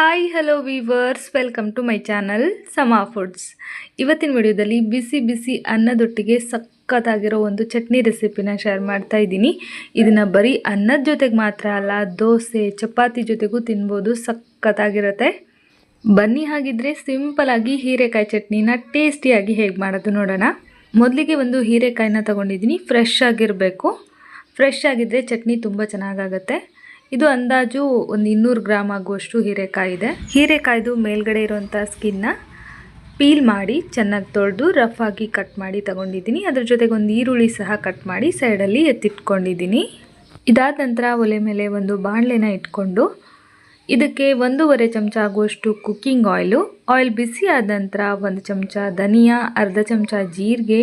Hi hello viewers welcome to my channel Sama foods ಇವತ್ತಿನ ವಿಡಿಯೋದಲ್ಲಿ ಬಿಸಿ ಬಿಸಿ ಅನ್ನದೊಟ್ಟಿಗೆ ಸಖತ್ತಾಗಿರೋ ಒಂದು ಚಟ್ನಿ ರೆಸಿಪಿನ ಶೇರ್ ಮಾಡ್ತಾ ಇದ್ದೀನಿ. ಇದನ್ನು ಬರೀ ಅನ್ನದ ಜೊತೆಗೆ ಮಾತ್ರ ಅಲ್ಲ, ದೋಸೆ, ಚಪಾತಿ ಜೊತೆಗೂ ತಿನ್ಬೋದು. ಸಖತ್ತಾಗಿರುತ್ತೆ. ಬನ್ನಿ ಹಾಗಿದ್ರೆ ಸಿಂಪಲ್ ಆಗಿ ಹೀರೆಕಾಯಿ ಚಟ್ನಿನ ಟೇಸ್ಟಿಯಾಗಿ ಹೇಗೆ ಮಾಡೋದು ನೋಡೋಣ. ಮೊದಲಿಗೆ ಒಂದು ಹೀರೆಕಾಯಿನ ತಗೊಂಡಿದ್ದೀನಿ. ಫ್ರೆಶ್ ಆಗಿರಬೇಕು. ಫ್ರೆಶ್ ಆಗಿದ್ದರೆ ಚಟ್ನಿ ತುಂಬ ಚೆನ್ನಾಗಾಗತ್ತೆ. ಇದು ಅಂದಾಜು ಒಂದು ಇನ್ನೂರು ಗ್ರಾಮ್ ಆಗುವಷ್ಟು ಹೀರೆಕಾಯಿ ಇದೆ. ಹೀರೆಕಾಯ್ದು ಮೇಲ್ಗಡೆ ಇರುವಂಥ ಸ್ಕಿನ್ನ ಪೀಲ್ ಮಾಡಿ ಚೆನ್ನಾಗಿ ತೊಳೆದು ರಫ್ ಆಗಿ ಕಟ್ ಮಾಡಿ ತಗೊಂಡಿದ್ದೀನಿ. ಅದ್ರ ಜೊತೆಗೆ ಒಂದು ಈರುಳ್ಳಿ ಸಹ ಕಟ್ ಮಾಡಿ ಸೈಡಲ್ಲಿ ಎತ್ತಿಟ್ಕೊಂಡಿದ್ದೀನಿ. ಇದಾದ ನಂತರ ಒಲೆ ಮೇಲೆ ಒಂದು ಬಾಣಲೆನ ಇಟ್ಕೊಂಡು ಇದಕ್ಕೆ ಒಂದೂವರೆ ಚಮಚ ಆಗುವಷ್ಟು ಕುಕ್ಕಿಂಗ್ ಆಯಿಲು ಆಯಿಲ್ ಬಿಸಿ ಆದ ನಂತರ ಒಂದು ಚಮಚ ಧನಿಯಾ, ಅರ್ಧ ಚಮಚ ಜೀರಿಗೆ,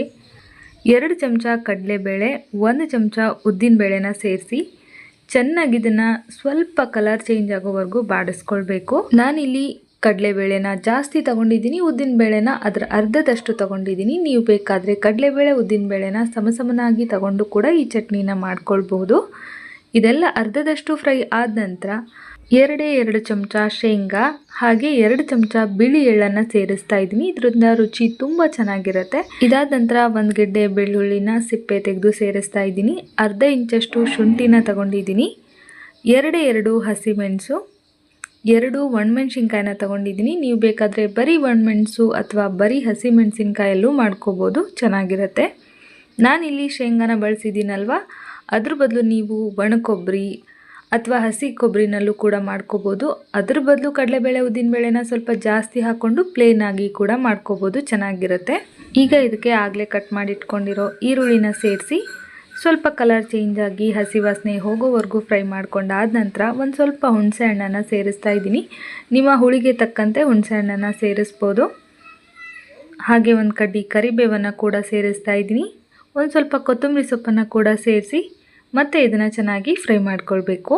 ಎರಡು ಚಮಚ ಕಡಲೆಬೇಳೆ, ಒಂದು ಚಮಚ ಉದ್ದಿನಬೇಳೆನ ಸೇರಿಸಿ ಚೆನ್ನಾಗಿ ಇದನ್ನು ಸ್ವಲ್ಪ ಕಲರ್ ಚೇಂಜ್ ಆಗೋವರೆಗೂ ಬಾಡಿಸ್ಕೊಳ್ಬೇಕು. ನಾನಿಲ್ಲಿ ಕಡಲೆಬೇಳೆನ ಜಾಸ್ತಿ ತಗೊಂಡಿದ್ದೀನಿ, ಉದ್ದಿನಬೇಳೆನ ಅದರ ಅರ್ಧದಷ್ಟು ತಗೊಂಡಿದ್ದೀನಿ. ನೀವು ಬೇಕಾದರೆ ಕಡಲೆಬೇಳೆ, ಉದ್ದಿನಬೇಳೆನ ಸಮ ಸಮನಾಗಿ ತಗೊಂಡು ಕೂಡ ಈ ಚಟ್ನಿನ ಮಾಡ್ಕೊಳ್ಬಹುದು. ಇದೆಲ್ಲ ಅರ್ಧದಷ್ಟು ಫ್ರೈ ಆದ ನಂತರ ಎರಡೇ ಎರಡು ಚಮಚ ಶೇಂಗಾ, ಹಾಗೆ ಎರಡು ಚಮಚ ಬಿಳಿ ಎಳ್ಳನ್ನು ಸೇರಿಸ್ತಾ ಇದ್ದೀನಿ. ಇದರಿಂದ ರುಚಿ ತುಂಬ ಚೆನ್ನಾಗಿರುತ್ತೆ. ಇದಾದ ನಂತರ ಒಂದು ಗೆಡ್ಡೆ ಬೆಳ್ಳುಳ್ಳಿನ ಸಿಪ್ಪೆ ತೆಗೆದು ಸೇರಿಸ್ತಾ ಇದ್ದೀನಿ. ಅರ್ಧ ಇಂಚಷ್ಟು ಶುಂಠಿನ ತಗೊಂಡಿದ್ದೀನಿ. ಎರಡೇ ಎರಡು ಹಸಿಮೆಣಸು, ಎರಡು ಒಣಮೆಣ್ಸಿನ್ಕಾಯಿನ ತಗೊಂಡಿದ್ದೀನಿ. ನೀವು ಬೇಕಾದರೆ ಬರೀ ಒಣಮೆಣಸು ಅಥವಾ ಬರೀ ಹಸಿಮೆಣಸಿನ್ಕಾಯಲ್ಲೂ ಮಾಡ್ಕೋಬೋದು. ಚೆನ್ನಾಗಿರುತ್ತೆ. ನಾನಿಲ್ಲಿ ಶೇಂಗಾನ ಬಳಸಿದ್ದೀನಲ್ವ? ಅದ್ರ ಬದಲು ನೀವು ಒಣಕೊಬ್ಬರಿ ಅಥವಾ ಹಸಿ ಕೊಬ್ಬರಿನಲ್ಲೂ ಕೂಡ ಮಾಡ್ಕೋಬೋದು. ಅದ್ರ ಬದಲು ಕಡಲೆಬೇಳೆ ಉದ್ದಿನಬೇಳೆನ ಸ್ವಲ್ಪ ಜಾಸ್ತಿ ಹಾಕ್ಕೊಂಡು ಪ್ಲೇನ್ ಆಗಿ ಕೂಡ ಮಾಡ್ಕೋಬೋದು, ಚೆನ್ನಾಗಿರುತ್ತೆ. ಈಗ ಇದಕ್ಕೆ ಆಗಲೇ ಕಟ್ ಮಾಡಿ ಇಟ್ಕೊಂಡಿರೋ ಈರುಳ್ಳಿನ ಸೇರಿಸಿ, ಸ್ವಲ್ಪ ಕಲರ್ ಚೇಂಜ್ ಆಗಿ ಹಸಿ ವಾಸನೆ ಹೋಗೋವರೆಗೂ ಫ್ರೈ ಮಾಡ್ಕೊಂಡಾದ ನಂತರ ಒಂದು ಸ್ವಲ್ಪ ಹುಣಸೆ ಹಣ್ಣನ್ನು ಸೇರಿಸ್ತಾ ಇದ್ದೀನಿ. ನಿಮ್ಮ ಹುಳಿಗೆ ತಕ್ಕಂತೆ ಹುಣಸೆ ಹಣ್ಣನ್ನು ಸೇರಿಸ್ಬೋದು. ಹಾಗೆ ಒಂದು ಕಡ್ಡಿ ಕರಿಬೇವನ್ನು ಕೂಡ ಸೇರಿಸ್ತಾ ಇದ್ದೀನಿ. ಒಂದು ಸ್ವಲ್ಪ ಕೊತ್ತಂಬರಿ ಸೊಪ್ಪನ್ನು ಕೂಡ ಸೇರಿಸಿ ಮತ್ತು ಇದನ್ನು ಚೆನ್ನಾಗಿ ಫ್ರೈ ಮಾಡ್ಕೊಳ್ಬೇಕು.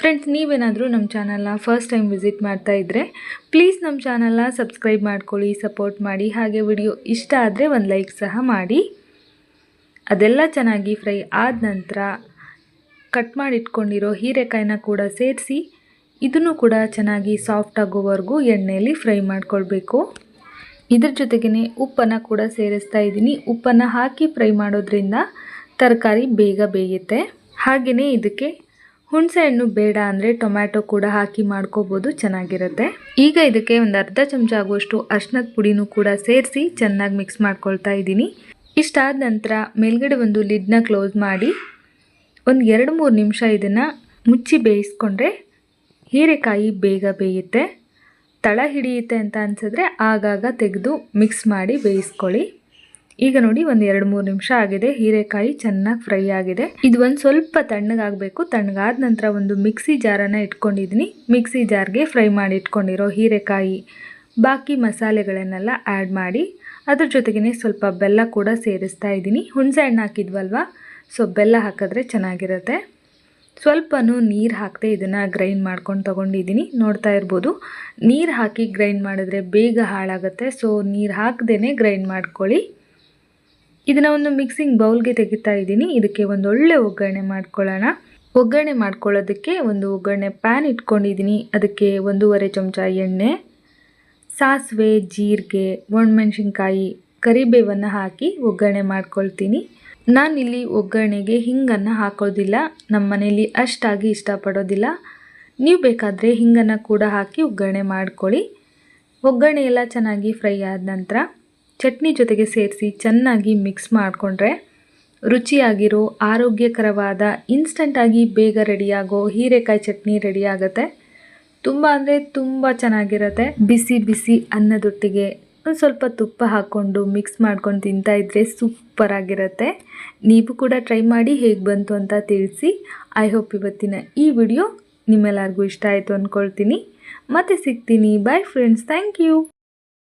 ಫ್ರೆಂಡ್ಸ್ ನೀವೇನಾದರೂ ನಮ್ಮ ಚಾನಲ್ನ ಫಸ್ಟ್ ಟೈಮ್ ವಿಸಿಟ್ ಮಾಡ್ತಾ ಇದ್ದರೆ ಪ್ಲೀಸ್ ನಮ್ಮ ಚಾನಲ್ನ ಸಬ್ಸ್ಕ್ರೈಬ್ ಮಾಡ್ಕೊಳ್ಳಿ ಸಪೋರ್ಟ್ ಮಾಡಿ. ಹಾಗೆ ವಿಡಿಯೋ ಇಷ್ಟ ಆದರೆ ಒಂದು ಲೈಕ್ ಸಹ ಮಾಡಿ. ಅದೆಲ್ಲ ಚೆನ್ನಾಗಿ ಫ್ರೈ ಆದ ನಂತರ ಕಟ್ ಮಾಡಿ ಇಟ್ಕೊಂಡಿರೋ ಹೀರೆಕಾಯಿನ ಕೂಡ ಸೇರಿಸಿ, ಇದನ್ನು ಕೂಡ ಚೆನ್ನಾಗಿ ಸಾಫ್ಟ್ ಆಗೋವರೆಗೂ ಎಣ್ಣೆಯಲ್ಲಿ ಫ್ರೈ ಮಾಡ್ಕೊಳ್ಬೇಕು. ಇದ್ರ ಜೊತೆಗೇ ಉಪ್ಪನ್ನು ಕೂಡ ಸೇರಿಸ್ತಾ ಇದ್ದೀನಿ. ಉಪ್ಪನ್ನು ಹಾಕಿ ಫ್ರೈ ಮಾಡೋದ್ರಿಂದ ತರಕಾರಿ ಬೇಗ ಬೇಯುತ್ತೆ. ಹಾಗೆಯೇ ಇದಕ್ಕೆ ಹುಣಸೆ ಹಣ್ಣು ಬೇಡ ಅಂದರೆ ಟೊಮ್ಯಾಟೊ ಕೂಡ ಹಾಕಿ ಮಾಡ್ಕೋಬೋದು, ಚೆನ್ನಾಗಿರುತ್ತೆ. ಈಗ ಇದಕ್ಕೆ ಒಂದು ಅರ್ಧ ಚಮಚ ಆಗುವಷ್ಟು ಅರ್ಶಿನದ ಪುಡಿನೂ ಕೂಡ ಸೇರಿಸಿ ಚೆನ್ನಾಗಿ ಮಿಕ್ಸ್ ಮಾಡ್ಕೊಳ್ತಾ ಇದ್ದೀನಿ. ಇಷ್ಟಾದ ನಂತರ ಮೇಲ್ಗಡೆ ಒಂದು ಲಿಡ್ನ ಕ್ಲೋಸ್ ಮಾಡಿ ಒಂದು ಎರಡು ಮೂರು ನಿಮಿಷ ಇದನ್ನು ಮುಚ್ಚಿ ಬೇಯಿಸ್ಕೊಂಡ್ರೆ ಹೀರೆಕಾಯಿ ಬೇಗ ಬೇಯುತ್ತೆ. ತಳ ಹಿಡಿಯುತ್ತೆ ಅಂತ ಅನಿಸಿದ್ರೆ ಆಗಾಗ ತೆಗೆದು ಮಿಕ್ಸ್ ಮಾಡಿ ಬೇಯಿಸ್ಕೊಳ್ಳಿ. ಈಗ ನೋಡಿ ಒಂದು ಎರಡು ಮೂರು ನಿಮಿಷ ಆಗಿದೆ. ಹೀರೆಕಾಯಿ ಚೆನ್ನಾಗಿ ಫ್ರೈ ಆಗಿದೆ. ಇದು ಒಂದು ಸ್ವಲ್ಪ ತಣ್ಣಗಾಗಬೇಕು. ತಣ್ಣಗಾದ ನಂತರ ಒಂದು ಮಿಕ್ಸಿ ಜಾರನ್ನು ಇಟ್ಕೊಂಡಿದ್ದೀನಿ ಮಿಕ್ಸಿ ಜಾರ್ಗೆ ಫ್ರೈ ಮಾಡಿ ಇಟ್ಕೊಂಡಿರೋ ಹೀರೆಕಾಯಿ ಬಾಕಿ ಮಸಾಲೆಗಳನ್ನೆಲ್ಲ ಆ್ಯಡ್ ಮಾಡಿ ಅದ್ರ ಜೊತೆಗೇ ಸ್ವಲ್ಪ ಬೆಲ್ಲ ಕೂಡ ಸೇರಿಸ್ತಾ ಇದ್ದೀನಿ ಹುಣಸೆ ಹಣ್ಣು ಹಾಕಿದ್ವಲ್ವ? ಸೊ, ಬೆಲ್ಲ ಹಾಕಿದ್ರೆ ಚೆನ್ನಾಗಿರುತ್ತೆ. ಸ್ವಲ್ಪನೂ ನೀರು ಹಾಕದೆ ಇದನ್ನು ಗ್ರೈಂಡ್ ಮಾಡ್ಕೊಂಡು ತೊಗೊಂಡಿದ್ದೀನಿ ನೋಡ್ತಾ ಇರ್ಬೋದು. ನೀರು ಹಾಕಿ ಗ್ರೈಂಡ್ ಮಾಡಿದ್ರೆ ಬೇಗ ಹಾಳಾಗುತ್ತೆ. ಸೊ, ನೀರು ಹಾಕದೇ ಗ್ರೈಂಡ್ ಮಾಡ್ಕೊಳ್ಳಿ. ಇದನ್ನು ಒಂದು ಮಿಕ್ಸಿಂಗ್ ಬೌಲ್ಗೆ ತೆಗಿತಾ ಇದ್ದೀನಿ. ಇದಕ್ಕೆ ಒಂದು ಒಳ್ಳೆ ಒಗ್ಗರಣೆ ಮಾಡ್ಕೊಳ್ಳೋಣ. ಒಗ್ಗರಣೆ ಮಾಡ್ಕೊಳ್ಳೋದಕ್ಕೆ ಒಂದು ಒಗ್ಗರಣೆ ಪ್ಯಾನ್ ಇಟ್ಕೊಂಡಿದ್ದೀನಿ. ಅದಕ್ಕೆ ಒಂದೂವರೆ ಚಮಚ ಎಣ್ಣೆ, ಸಾಸಿವೆ, ಜೀರಿಗೆ, ಒಣಮೆಣ್ಸಿನ್ಕಾಯಿ, ಕರಿಬೇವನ್ನು ಹಾಕಿ ಒಗ್ಗರಣೆ ಮಾಡ್ಕೊಳ್ತೀನಿ. ನಾನಿಲ್ಲಿ ಒಗ್ಗರಣೆಗೆ ಹಿಂಗನ್ನು ಹಾಕೋದಿಲ್ಲ. ನಮ್ಮ ಮನೆಯಲ್ಲಿ ಅಷ್ಟಾಗಿ ಇಷ್ಟಪಡೋದಿಲ್ಲ. ನೀವು ಬೇಕಾದರೆ ಹಿಂಗನ್ನು ಕೂಡ ಹಾಕಿ ಒಗ್ಗರಣೆ ಮಾಡ್ಕೊಳ್ಳಿ. ಒಗ್ಗರಣೆ ಎಲ್ಲ ಚೆನ್ನಾಗಿ ಫ್ರೈ ಆದ ನಂತರ ಚಟ್ನಿ ಜೊತೆಗೆ ಸೇರಿಸಿ ಚೆನ್ನಾಗಿ ಮಿಕ್ಸ್ ಮಾಡಿಕೊಂಡ್ರೆ ರುಚಿಯಾಗಿರೋ, ಆರೋಗ್ಯಕರವಾದ ಇನ್ಸ್ಟಂಟಾಗಿ ಬೇಗ ರೆಡಿಯಾಗೋ ಹೀರೆಕಾಯಿ ಚಟ್ನಿ ರೆಡಿ ಆಗುತ್ತೆ. ತುಂಬ ಅಂದರೆ ತುಂಬ ಚೆನ್ನಾಗಿರುತ್ತೆ. ಬಿಸಿ ಬಿಸಿ ಅನ್ನದೊಟ್ಟಿಗೆ ಒಂದು ಸ್ವಲ್ಪ ತುಪ್ಪ ಹಾಕ್ಕೊಂಡು ಮಿಕ್ಸ್ ಮಾಡ್ಕೊಂಡು ತಿಂತಾ ಇದ್ದರೆ ಸೂಪರ್ ಆಗಿರುತ್ತೆ. ನೀವು ಕೂಡ ಟ್ರೈ ಮಾಡಿ ಹೇಗೆ ಬಂತು ಅಂತ ತಿಳಿಸಿ. ಐ ಹೋಪ್ ಇವತ್ತಿನ ಈ ವಿಡಿಯೋ ನಿಮ್ಮೆಲ್ಲರಿಗೂ ಇಷ್ಟ ಆಯಿತು ಅಂದ್ಕೊಳ್ತೀನಿ ಮತ್ತೆ ಸಿಗ್ತೀನಿ. Bye friends thank you